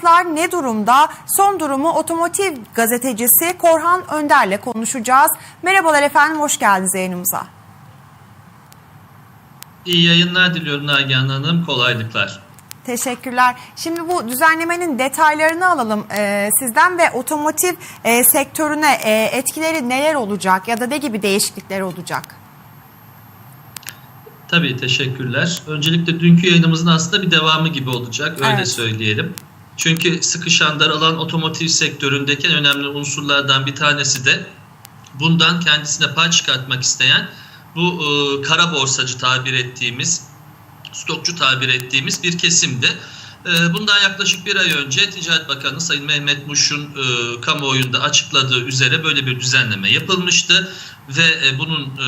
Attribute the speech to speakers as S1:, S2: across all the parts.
S1: Fiyatlar ne durumda? Son durumu otomotiv gazetecisi Korhan Önder'le konuşacağız. Merhabalar efendim, hoş geldiniz yayınımıza.
S2: İyi yayınlar diliyorum Nagihan Hanım. Kolaylıklar.
S1: Teşekkürler. Şimdi bu düzenlemenin detaylarını alalım e, sizden ve otomotiv e, sektörüne e, etkileri neler olacak ya da ne gibi değişiklikler olacak?
S2: Tabii teşekkürler. Öncelikle dünkü yayınımızın aslında bir devamı gibi olacak. Öyle
S1: Evet.
S2: söyleyelim. Çünkü sıkışan daralan otomotiv sektöründeki en önemli unsurlardan bir tanesi de bundan kendisine pay çıkartmak isteyen bu e, kara borsacı tabir ettiğimiz, stokçu tabir ettiğimiz bir kesimdi. E, bundan yaklaşık bir ay önce Ticaret Bakanı Sayın Mehmet Muş'un e, kamuoyunda açıkladığı üzere böyle bir düzenleme yapılmıştı ve e, bunun e,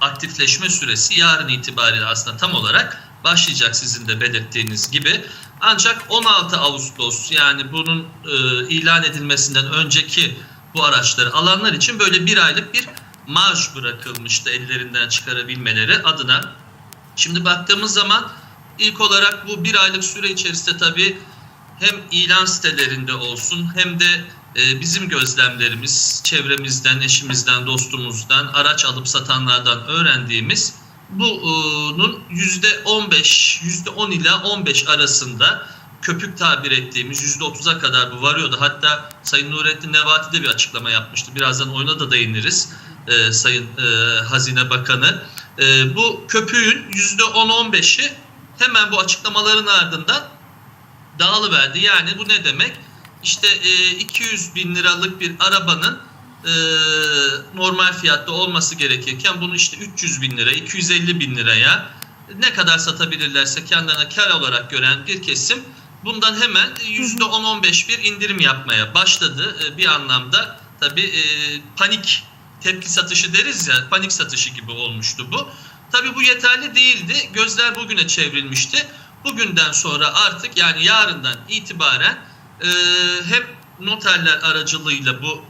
S2: aktifleşme süresi yarın itibariyle aslında tam olarak başlayacak sizin de belirttiğiniz gibi. Ancak 16 Ağustos yani bunun e, ilan edilmesinden önceki bu araçları alanlar için böyle bir aylık bir maaş bırakılmıştı ellerinden çıkarabilmeleri adına. Şimdi baktığımız zaman ilk olarak bu bir aylık süre içerisinde tabii hem ilan sitelerinde olsun hem de e, bizim gözlemlerimiz, çevremizden, eşimizden, dostumuzdan, araç alıp satanlardan öğrendiğimiz bunun yüzde 15, yüzde 10 ila 15 arasında köpük tabir ettiğimiz yüzde 30'a kadar bu varıyordu. Hatta Sayın Nurettin Nebati de bir açıklama yapmıştı. Birazdan oyuna da değiniriz e, Sayın e, Hazine Bakanı. E, bu köpüğün yüzde 10-15'i hemen bu açıklamaların ardından dağılıverdi. Yani bu ne demek? İşte e, 200 bin liralık bir arabanın e, normal fiyatta olması gerekirken bunu işte 300 bin lira, 250 bin liraya ne kadar satabilirlerse kendilerine kar olarak gören bir kesim bundan hemen %10-15 bir indirim yapmaya başladı. E, bir anlamda tabii e, panik tepki satışı deriz ya panik satışı gibi olmuştu bu. Tabii bu yeterli değildi. Gözler bugüne çevrilmişti. Bugünden sonra artık yani yarından itibaren e, hem noterler aracılığıyla bu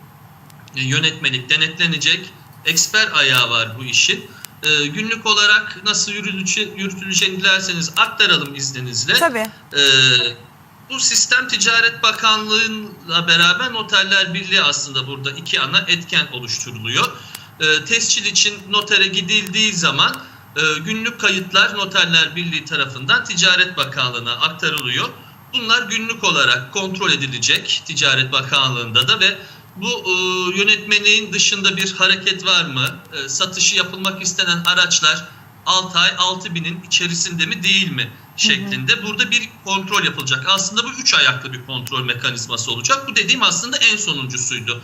S2: yönetmelik denetlenecek. Eksper ayağı var bu işin. E, günlük olarak nasıl yürütülece, yürütüleceğini dilerseniz aktaralım izninizle.
S1: Tabii.
S2: E, bu sistem Ticaret Bakanlığı'yla beraber Noterler Birliği aslında burada iki ana etken oluşturuluyor. E, tescil için notere gidildiği zaman e, günlük kayıtlar Noterler Birliği tarafından Ticaret Bakanlığı'na aktarılıyor. Bunlar günlük olarak kontrol edilecek Ticaret Bakanlığı'nda da ve bu e, yönetmeliğin dışında bir hareket var mı? E, satışı yapılmak istenen araçlar 6 ay 6 binin içerisinde mi değil mi şeklinde burada bir kontrol yapılacak. Aslında bu 3 ayaklı bir kontrol mekanizması olacak. Bu dediğim aslında en sonuncusuydu.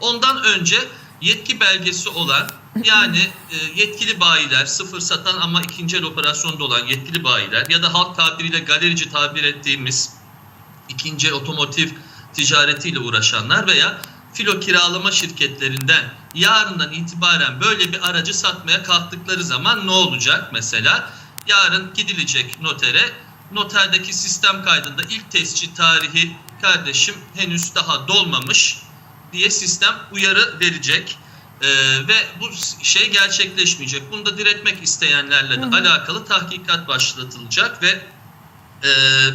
S2: Ondan önce yetki belgesi olan yani e, yetkili bayiler, sıfır satan ama ikinci el operasyonda olan yetkili bayiler ya da halk tabiriyle galerici tabir ettiğimiz ikinci el otomotiv ticaretiyle uğraşanlar veya filo kiralama şirketlerinden yarından itibaren böyle bir aracı satmaya kalktıkları zaman ne olacak mesela? Yarın gidilecek notere. Noterdeki sistem kaydında ilk tescil tarihi kardeşim henüz daha dolmamış diye sistem uyarı verecek. Ee, ve bu şey gerçekleşmeyecek. Bunu da diretmek isteyenlerle de
S1: Hı hı.
S2: alakalı tahkikat başlatılacak ve e,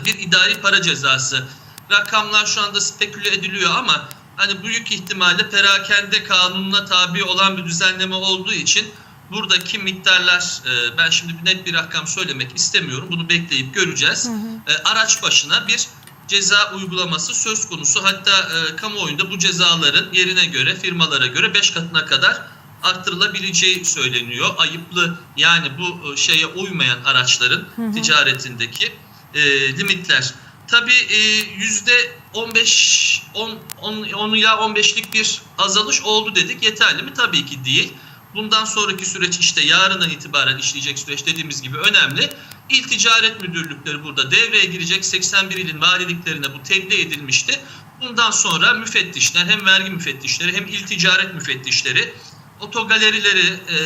S2: bir idari para cezası. Rakamlar şu anda speküle ediliyor ama hani büyük ihtimalle perakende kanununa tabi olan bir düzenleme olduğu için buradaki miktarlar e, ben şimdi net bir rakam söylemek istemiyorum. Bunu bekleyip göreceğiz. E, araç başına bir ceza uygulaması söz konusu. Hatta e, kamuoyunda bu cezaların yerine göre firmalara göre 5 katına kadar arttırılabileceği söyleniyor. Ayıplı yani bu e, şeye uymayan araçların ticaretindeki e, limitler. Tabii e, yüzde 15 10, 10, 10 ila 15'lik bir azalış oldu dedik. Yeterli mi? Tabii ki değil. Bundan sonraki süreç işte yarından itibaren işleyecek süreç dediğimiz gibi önemli. İl Ticaret Müdürlükleri burada devreye girecek. 81 ilin valiliklerine bu tebliğ edilmişti. Bundan sonra müfettişler hem vergi müfettişleri hem il ticaret müfettişleri otogalerileri e,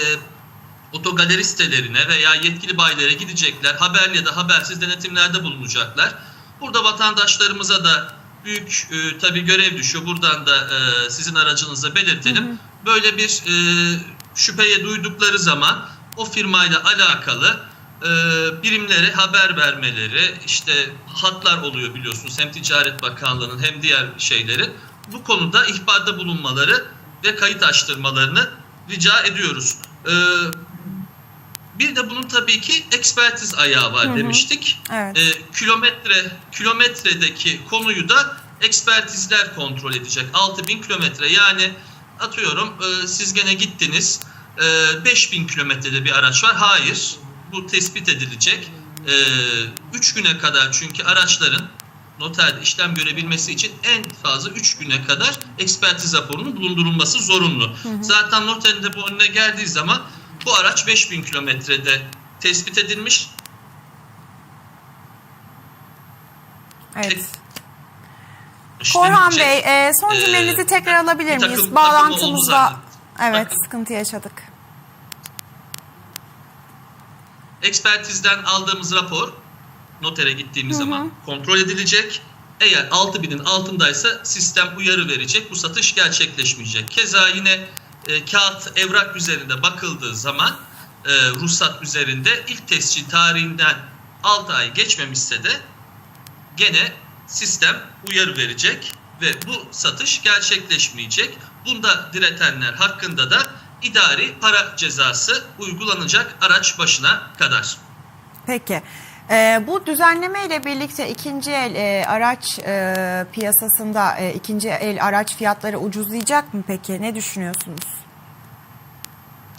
S2: otogaleri sitelerine veya yetkili bayilere gidecekler. Haberli ya da habersiz denetimlerde bulunacaklar. Burada vatandaşlarımıza da büyük e, tabii görev düşüyor. Buradan da e, sizin aracınızla belirtelim. Böyle bir e, şüpheye duydukları zaman o firmayla alakalı e, birimlere haber vermeleri, işte hatlar oluyor biliyorsunuz hem Ticaret Bakanlığı'nın hem diğer şeyleri. Bu konuda ihbarda bulunmaları ve kayıt açtırmalarını rica ediyoruz. E, bir de bunun tabii ki ekspertiz ayağı var
S1: Hı hı.
S2: demiştik.
S1: Evet.
S2: E, kilometre kilometredeki konuyu da ekspertizler kontrol edecek. 6000 kilometre yani atıyorum e, siz gene gittiniz e, 5000 kilometrede bir araç var. Hayır bu tespit edilecek. 3 güne kadar çünkü araçların noterde işlem görebilmesi için en fazla 3 güne kadar ekspertiz raporunun bulundurulması zorunlu. Zaten noterin de bu önüne geldiği zaman bu araç 5000 kilometrede tespit edilmiş.
S1: Evet. Korhan Bey, e, son
S2: Ee,
S1: cümlenizi tekrar alabilir miyiz? Bağlantımızda evet
S2: Bakın.
S1: sıkıntı yaşadık.
S2: ekspertizden aldığımız rapor notere gittiğimiz zaman kontrol edilecek. Eğer 6000'in altındaysa sistem uyarı verecek. Bu satış gerçekleşmeyecek. Keza yine e, kağıt evrak üzerinde bakıldığı zaman e, ruhsat üzerinde ilk tescil tarihinden 6 ay geçmemişse de gene sistem uyarı verecek ve bu satış gerçekleşmeyecek. Bunda diretenler hakkında da idari para cezası uygulanacak araç başına kadar.
S1: Peki. E, bu düzenleme ile birlikte ikinci el e, araç e, piyasasında e, ikinci el araç fiyatları ucuzlayacak mı peki? Ne düşünüyorsunuz?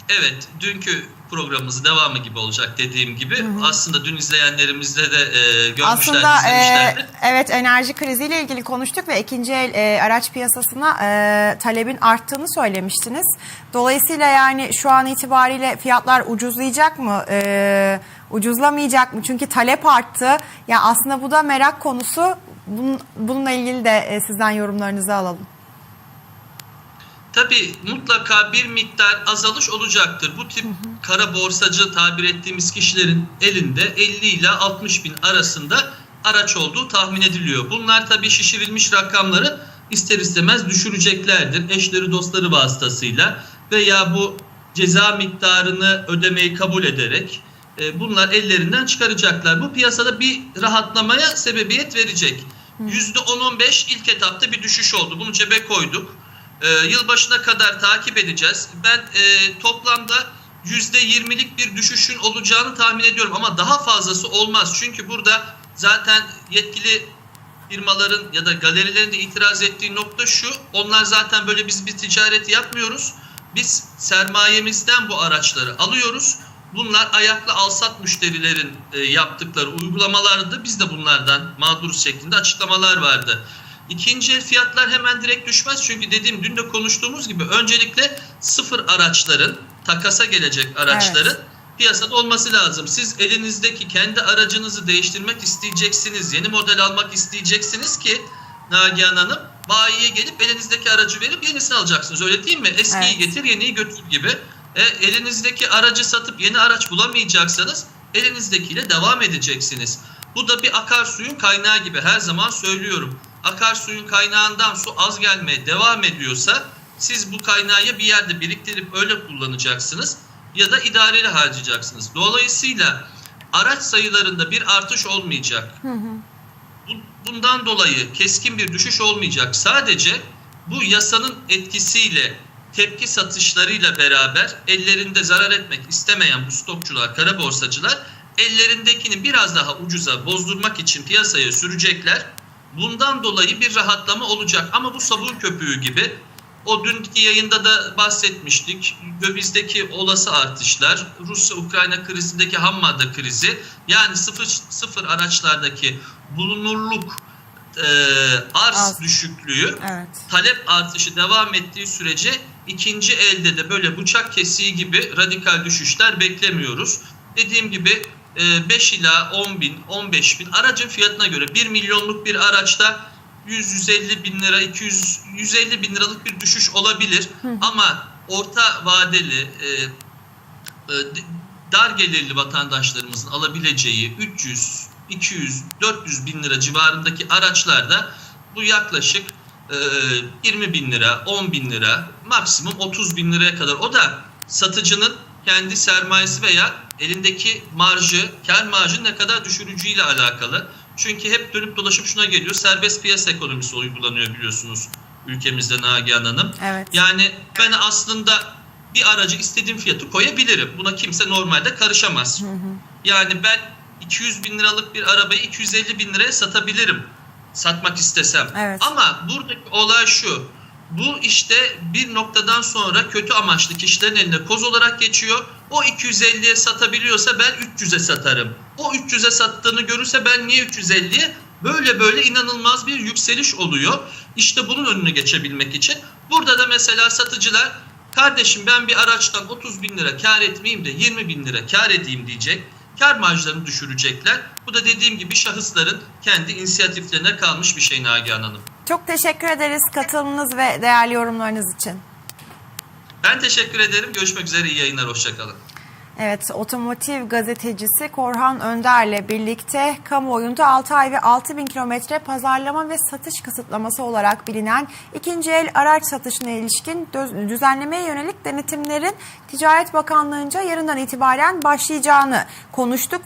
S2: Evet, dünkü programımızın devamı gibi olacak dediğim gibi. Aslında dün izleyenlerimizde de e, görmüşler,
S1: Aslında e, evet enerji kriziyle ilgili konuştuk ve ikinci el e, araç piyasasına e, talebin arttığını söylemiştiniz. Dolayısıyla yani şu an itibariyle fiyatlar ucuzlayacak mı? E, ucuzlamayacak mı? Çünkü talep arttı. Yani aslında bu da merak konusu. Bunun, bununla ilgili de e, sizden yorumlarınızı alalım.
S2: Tabii mutlaka bir miktar azalış olacaktır. Bu tip kara borsacı tabir ettiğimiz kişilerin elinde 50 ile 60 bin arasında araç olduğu tahmin ediliyor. Bunlar tabii şişirilmiş rakamları ister istemez düşüreceklerdir. Eşleri dostları vasıtasıyla veya bu ceza miktarını ödemeyi kabul ederek e, bunlar ellerinden çıkaracaklar. Bu piyasada bir rahatlamaya sebebiyet verecek. %10-15 ilk etapta bir düşüş oldu. Bunu cebe koyduk. Ee, yılbaşına kadar takip edeceğiz. Ben e, toplamda %20'lik bir düşüşün olacağını tahmin ediyorum ama daha fazlası olmaz. Çünkü burada zaten yetkili firmaların ya da galerilerin de itiraz ettiği nokta şu. Onlar zaten böyle biz bir ticareti yapmıyoruz. Biz sermayemizden bu araçları alıyoruz. Bunlar ayaklı alsat müşterilerin e, yaptıkları uygulamalarda biz de bunlardan mağduruz şeklinde açıklamalar vardı. İkinci el fiyatlar hemen direkt düşmez çünkü dediğim dün de konuştuğumuz gibi öncelikle sıfır araçların takasa gelecek araçların piyasada olması lazım. Siz elinizdeki kendi aracınızı değiştirmek isteyeceksiniz. Yeni model almak isteyeceksiniz ki Nagihan Hanım bayiye gelip elinizdeki aracı verip yenisini alacaksınız. Öyle değil mi? Eskiyi
S1: Evet.
S2: getir yeniyi götür gibi. E, elinizdeki aracı satıp yeni araç bulamayacaksanız elinizdekiyle devam edeceksiniz. Bu da bir akarsuyun kaynağı gibi her zaman söylüyorum. Akarsuyun kaynağından su az gelmeye devam ediyorsa siz bu kaynağı bir yerde biriktirip öyle kullanacaksınız ya da idareli harcayacaksınız. Dolayısıyla araç sayılarında bir artış olmayacak. Bu- Bundan dolayı keskin bir düşüş olmayacak. Sadece bu yasanın etkisiyle tepki satışlarıyla beraber ellerinde zarar etmek istemeyen bu stokçular, kara borsacılar ellerindekini biraz daha ucuza bozdurmak için piyasaya sürecekler. Bundan dolayı bir rahatlama olacak. Ama bu sabun köpüğü gibi o dünkü yayında da bahsetmiştik. Dövizdeki olası artışlar, Rusya-Ukrayna krizindeki ham madde krizi, yani sıfır, sıfır araçlardaki bulunurluk e, arz
S1: Az.
S2: düşüklüğü
S1: Evet.
S2: talep artışı devam ettiği sürece ikinci elde de böyle bıçak kesiği gibi radikal düşüşler beklemiyoruz. Dediğim gibi e, 5 ila 10 bin, 15 bin aracın fiyatına göre 1 milyonluk bir araçta 100-150 bin lira, 200 150 bin liralık bir düşüş olabilir. Ama orta vadeli e, e, dar gelirli vatandaşlarımızın alabileceği 300, 200, 400 bin lira civarındaki araçlarda bu yaklaşık e, 20 bin lira, 10 bin lira, maksimum 30 bin liraya kadar. O da satıcının kendi sermayesi veya elindeki marjı, kar marjı ne kadar düşürücüyle alakalı. Çünkü hep dönüp dolaşıp şuna geliyor. Serbest piyasa ekonomisi uygulanıyor biliyorsunuz ülkemizde Nagihan Hanım.
S1: Evet.
S2: Yani ben aslında bir aracı istediğim fiyatı koyabilirim. Buna kimse normalde karışamaz. Yani ben 200 bin liralık bir arabayı 250 bin liraya satabilirim. Satmak istesem.
S1: Evet.
S2: Ama buradaki olay şu. Bu işte bir noktadan sonra kötü amaçlı kişilerin eline koz olarak geçiyor. O 250'ye satabiliyorsa ben 300'e satarım. O 300'e sattığını görürse ben niye 350'ye? Böyle böyle inanılmaz bir yükseliş oluyor. İşte bunun önüne geçebilmek için. Burada da mesela satıcılar kardeşim ben bir araçtan 30 bin lira kar etmeyeyim de 20 bin lira kar edeyim diyecek. Kar marjlarını düşürecekler. Bu da dediğim gibi şahısların kendi inisiyatiflerine kalmış bir şey Nagihan Hanım.
S1: Çok teşekkür ederiz katılımınız ve değerli yorumlarınız için.
S2: Ben teşekkür ederim. Görüşmek üzere. İyi yayınlar. Hoşçakalın.
S1: Evet, otomotiv gazetecisi Korhan Önder'le birlikte kamuoyunda 6 ay ve 6 bin kilometre pazarlama ve satış kısıtlaması olarak bilinen ikinci el araç satışına ilişkin düz- düzenlemeye yönelik denetimlerin Ticaret Bakanlığı'nca yarından itibaren başlayacağını konuştuk.